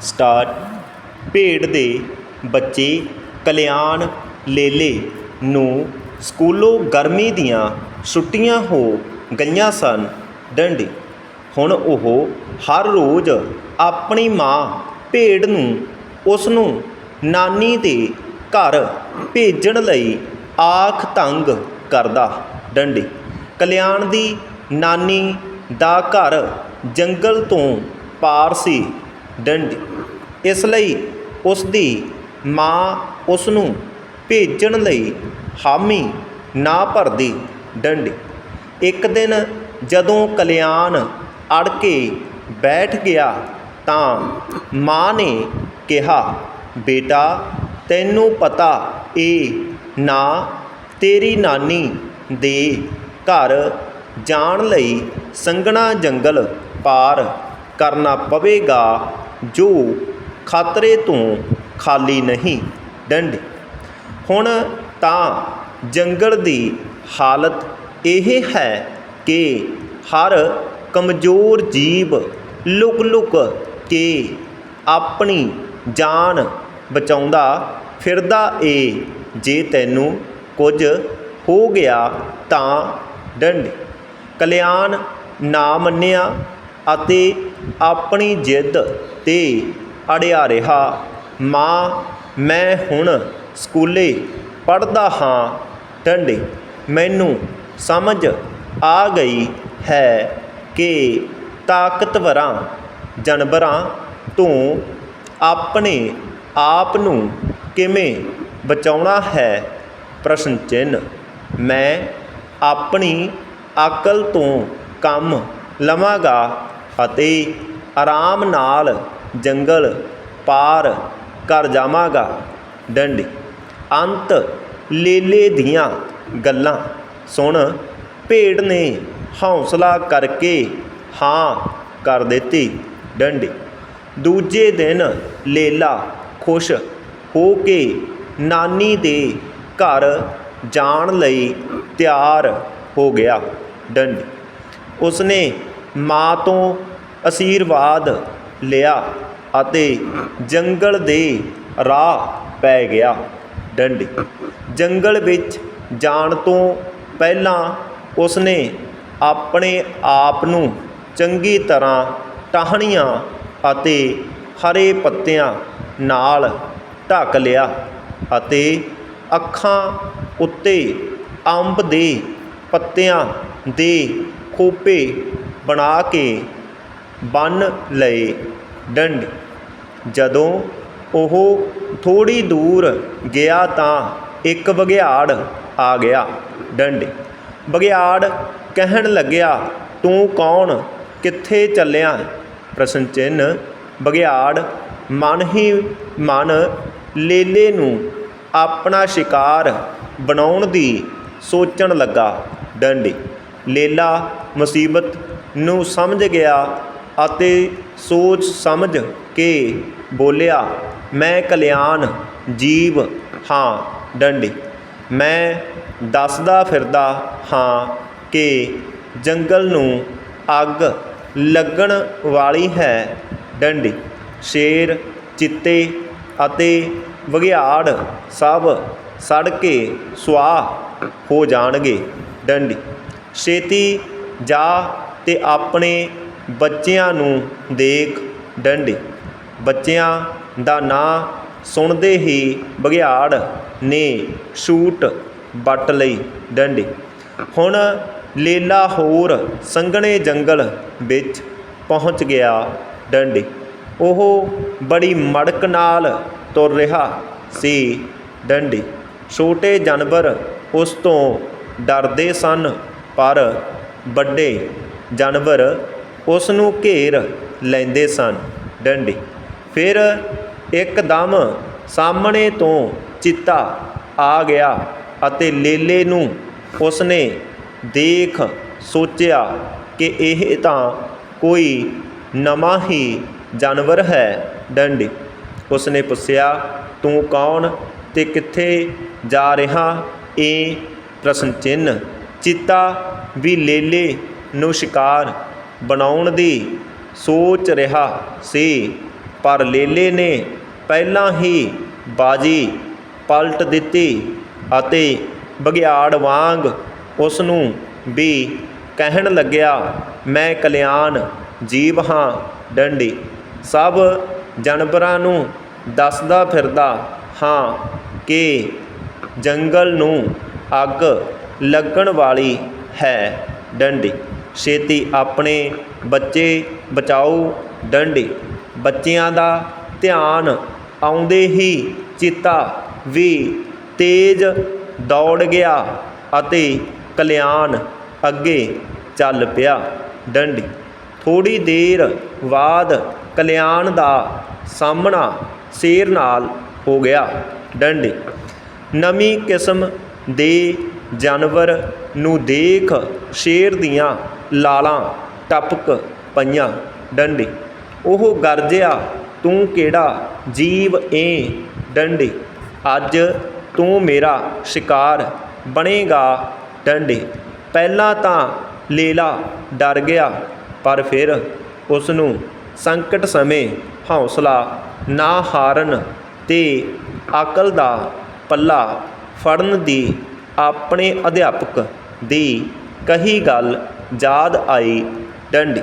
Star ਭੇਡ ਦੇ ਬੱਚੇ ਕਲਿਆਣ ਲੇਲੇ ਨੂੰ ਸਕੂਲੋਂ ਗਰਮੀ ਦੀਆਂ ਛੁੱਟੀਆਂ ਹੋ ਗਈਆਂ ਸਨ। ਡੰਡੀ, ਹੁਣ ਉਹ ਹਰ ਰੋਜ਼ ਆਪਣੀ ਮਾਂ ਭੇਡ ਨੂੰ ਉਸ ਨੂੰ ਨਾਨੀ ਦੇ ਘਰ ਭੇਜਣ ਲਈ ਆਖ ਤੰਗ ਕਰਦਾ। ਡੰਡੀ, ਕਲਿਆਣ ਦੀ ਨਾਨੀ ਦਾ ਘਰ ਜੰਗਲ ਤੋਂ ਪਾਰ ਸੀ। ਡੰਡ ਇਸ ਲਈ ਉਸ ਦੀ ਮਾਂ ਉਸ ਨੂੰ ਭੇਜਣ ਲਈ ਹਾਮੀ ਨਾ ਭਰਦੀ ਡੰਡੀ ਇੱਕ ਦਿਨ ਜਦੋਂ ਕਲਿਆਣ ਅੜ ਕੇ ਬੈਠ ਗਿਆ ਤਾਂ ਮਾਂ ਨੇ ਕਿਹਾ, ਬੇਟਾ, ਤੈਨੂੰ ਪਤਾ ਇਹ ਨਾ, ਤੇਰੀ ਨਾਨੀ ਦੇ ਘਰ ਜਾਣ ਲਈ ਸੰਘਣਾ ਜੰਗਲ ਪਾਰ ਕਰਨਾ ਪਵੇਗਾ ਜੋ ਖਤਰੇ ਤੋਂ ਖਾਲੀ ਨਹੀਂ, ਡੰਡੀ। ਹੁਣ ਤਾਂ ਜੰਗਲ ਦੀ ਹਾਲਤ ਇਹ ਹੈ ਕਿ ਹਰ ਕਮਜ਼ੋਰ ਜੀਵ ਲੁਕ ਲੁਕ ਕੇ ਆਪਣੀ ਜਾਨ ਬਚਾਉਂਦਾ ਫਿਰਦਾ ਏ। ਜੇ ਤੈਨੂੰ ਕੁਝ ਹੋ ਗਿਆ ਤਾਂ ਡੰਡੀ। ਕਲਿਆਣ ਨਾ ਮੰਨਿਆ ਅਤੇ ਆਪਣੀ ਜਿੱਦ ਤੇ ਅੜਿਆ ਰਿਹਾ। ਮਾਂ, ਮੈਂ ਹੁਣ ਸਕੂਲੇ ਪੜ੍ਹਦਾ ਹਾਂ। ਡੰਡੀ ਮੈਨੂੰ ਸਮਝ ਆ ਗਈ ਹੈ ਕਿ ਤਾਕਤਵਰਾਂ, ਜਾਨਵਰਾਂ ਤੋਂ ਆਪਣੇ ਆਪ ਨੂੰ ਕਿਵੇਂ ਬਚਾਉਣਾ ਹੈ? ਪ੍ਰਸ਼ਨ ਚਿੰਨ੍ਹ, ਮੈਂ ਆਪਣੀ ਅਕਲ ਤੋਂ ਕੰਮ ਲਵਾਂਗਾ ਅਤੇ ਆਰਾਮ ਨਾਲ ਜੰਗਲ ਪਾਰ ਕਰ ਜਾਵਾਂਗਾ। ਡੰਡੀ, ਅੰਤ ਲੇਲੇ ਦੀਆਂ ਗੱਲਾਂ ਸੁਣ ਭੇਡ ਨੇ ਹੌਸਲਾ ਕਰਕੇ ਹਾਂ ਕਰ ਦਿੱਤੀ। ਡੰਡੀ, ਦੂਜੇ ਦਿਨ ਲੇਲਾ ਖੁਸ਼ ਹੋ ਕੇ ਨਾਨੀ ਦੇ ਘਰ ਜਾਣ ਲਈ ਤਿਆਰ ਹੋ ਗਿਆ। ਡੰਡੀ, ਉਸਨੇ ਮਾਂ ਤੋਂ ਅਸ਼ੀਰਵਾਦ ਲਿਆ ਅਤੇ ਜੰਗਲ ਦੇ ਰਾਹ ਪੈ ਗਿਆ। ਡੰਡੀ। ਜੰਗਲ ਵਿੱਚ ਜਾਣ ਤੋਂ ਪਹਿਲਾਂ ਉਸਨੇ ਆਪਣੇ ਆਪ ਨੂੰ ਚੰਗੀ ਤਰ੍ਹਾਂ ਟਾਹਣੀਆਂ ਅਤੇ ਹਰੇ ਪੱਤਿਆਂ ਨਾਲ ਢੱਕ ਲਿਆ ਅਤੇ ਅੱਖਾਂ ਉੱਤੇ ਅੰਬ ਦੇ ਪੱਤਿਆਂ ਦੇ ਖੋਪੇ ਬਣਾ ਕੇ ਬੰਨ ਲਏ। ਡੰਡ। ਜਦੋਂ ਉਹ ਥੋੜ੍ਹੀ ਦੂਰ ਗਿਆ ਤਾਂ ਇੱਕ ਬਘਿਆੜ ਆ ਗਿਆ। ਡੰਡ। ਬਘਿਆੜ ਕਹਿਣ ਲੱਗਿਆ, ਤੂੰ ਕੌਣ? ਕਿੱਥੇ ਚੱਲਿਆ? ਪ੍ਰਸ਼ਨ ਚਿੰਨ੍ਹ। ਬਘਿਆੜ ਮਨ ਹੀ ਮਨ ਲੇਲੇ ਨੂੰ ਆਪਣਾ ਸ਼ਿਕਾਰ ਬਣਾਉਣ ਦੀ ਸੋਚਣ ਲੱਗਾ। ਡੰਡੀ। ਲੇਲਾ ਮੁਸੀਬਤ ਨੂੰ ਸਮਝ ਗਿਆ ਅਤੇ ਸੋਚ ਸਮਝ ਕੇ ਬੋਲਿਆ, ਮੈਂ ਕਲਿਆਣ ਜੀਵ ਹਾਂ, ਡੰਡੀ। ਮੈਂ ਦੱਸਦਾ ਫਿਰਦਾ ਹਾਂ ਕਿ ਜੰਗਲ ਨੂੰ ਅੱਗ ਲੱਗਣ ਵਾਲੀ ਹੈ, ਡੰਡੀ। ਸ਼ੇਰ ਚਿੱਤੇ ਅਤੇ ਬਘਿਆੜ ਸਭ ਸੜ ਕੇ ਸੁਆਹ ਹੋ ਜਾਣਗੇ, ਡੰਡੀ। ਛੇਤੀ ਜਾ ਤੇ ਆਪਣੇ ਬੱਚਿਆਂ ਨੂੰ ਦੇਖ ਡੰਡੀ। ਬੱਚਿਆਂ ਦਾ ਨਾਂ ਸੁਣਦੇ ਹੀ ਬਘਿਆੜ ਨੇ ਛੂਟ ਵੱਟ ਲਈ ਡੰਡੀ। ਹੁਣ ਲੇਲਾ ਹੋਰ ਸੰਘਣੇ ਜੰਗਲ ਵਿੱਚ ਪਹੁੰਚ ਗਿਆ ਡੰਡੀ। ਉਹ ਬੜੀ ਮੜਕ ਨਾਲ ਤੁਰ ਰਿਹਾ ਸੀ ਡੰਡੀ। ਛੋਟੇ ਜਾਨਵਰ ਉਸ ਤੋਂ ਡਰਦੇ ਸਨ, ਪਰ ਵੱਡੇ ਜਾਨਵਰ ਉਸ ਨੂੰ ਘੇਰ ਲੈਂਦੇ ਸਨ। ਡੰਡੀ ਫਿਰ ਇੱਕਦਮ ਸਾਹਮਣੇ ਤੋਂ ਚਿੱਤਾ ਆ ਗਿਆ ਅਤੇ ਲੇਲੇ ਨੂੰ ਉਸਨੇ ਦੇਖ ਸੋਚਿਆ ਕਿ ਇਹ ਤਾਂ ਕੋਈ ਨਵਾਂ ਹੀ ਜਾਨਵਰ ਹੈ। ਡੰਡੀ ਉਸਨੇ ਪੁੱਛਿਆ, ਤੂੰ ਕੌਣ ਤੇ ਕਿੱਥੇ ਜਾ ਰਿਹਾ? ਇਹ ਪ੍ਰਸ਼ਨ ਚਿੰਨ੍ਹ ਚਿੱਤਾ ਵੀ ਲੇਲੇ ਨੂੰ ਸ਼ਿਕਾਰ ਬਣਾਉਣ ਦੀ ਸੋਚ ਰਿਹਾ ਸੀ, ਪਰ ਲੇਲੇ ਨੇ ਪਹਿਲਾਂ ਹੀ ਬਾਜੀ ਪਲਟ ਦਿੱਤੀ ਅਤੇ ਬਗਿਆੜ ਵਾਂਗ ਉਸ ਨੂੰ ਵੀ ਕਹਿਣ ਲੱਗਿਆ, ਮੈਂ ਕਲਿਆਣ ਜੀਵ ਹਾਂ ਡੰਡੀ। ਸਭ ਜਾਨਵਰਾਂ ਨੂੰ ਦੱਸਦਾ ਫਿਰਦਾ ਹਾਂ ਕਿ ਜੰਗਲ ਨੂੰ ਅੱਗ ਲੱਗਣ ਵਾਲੀ ਹੈ ਡੰਡੀ। ਛੇਤੀ ਆਪਣੇ ਬੱਚੇ ਬਚਾਓ, ਡੰਡੀ। ਬੱਚਿਆਂ ਦਾ ਧਿਆਨ ਆਉਂਦੇ ਹੀ ਚੀਤਾ ਵੀ ਤੇਜ਼ ਦੌੜ ਗਿਆ ਅਤੇ ਕਲਿਆਣ ਅੱਗੇ ਚੱਲ ਪਿਆ। ਡੰਡੀ। ਥੋੜੀ ਦੇਰ ਬਾਅਦ ਕਲਿਆਣ ਦਾ ਸਾਹਮਣਾ ਸ਼ੇਰ ਨਾਲ ਹੋ ਗਿਆ। ਡੰਡੀ। ਨਵੀਂ ਕਿਸਮ ਦੇ ਜਾਨਵਰ ਨੂੰ ਦੇਖ ਸ਼ੇਰ ਦੀਆਂ ਲਾਲਾਂ ਟਪਕ ਪਈਆਂ। ਡੰਡੀ। ਉਹ ਗਰਜਿਆ, ਤੂੰ ਕਿਹੜਾ ਜੀਵ ਏ? ਡੰਡੀ। ਅੱਜ ਤੂੰ ਮੇਰਾ ਸ਼ਿਕਾਰ ਬਣੇਗਾ। ਡੰਡੀ। ਪਹਿਲਾਂ ਤਾਂ ਲੇਲਾ ਡਰ ਗਿਆ, ਪਰ ਫਿਰ ਉਸ ਨੂੰ ਸੰਕਟ ਸਮੇਂ ਹੌਸਲਾ ਨਾ ਹਾਰਨ ਤੇ ਅਕਲ ਦਾ ਪੱਲਾ ਫੜਨ ਦੀ ਆਪਣੇ ਅਧਿਆਪਕ ਦੀ ਕਹੀ ਗੱਲ ਯਾਦ ਆਈ ਡੰਡੀ।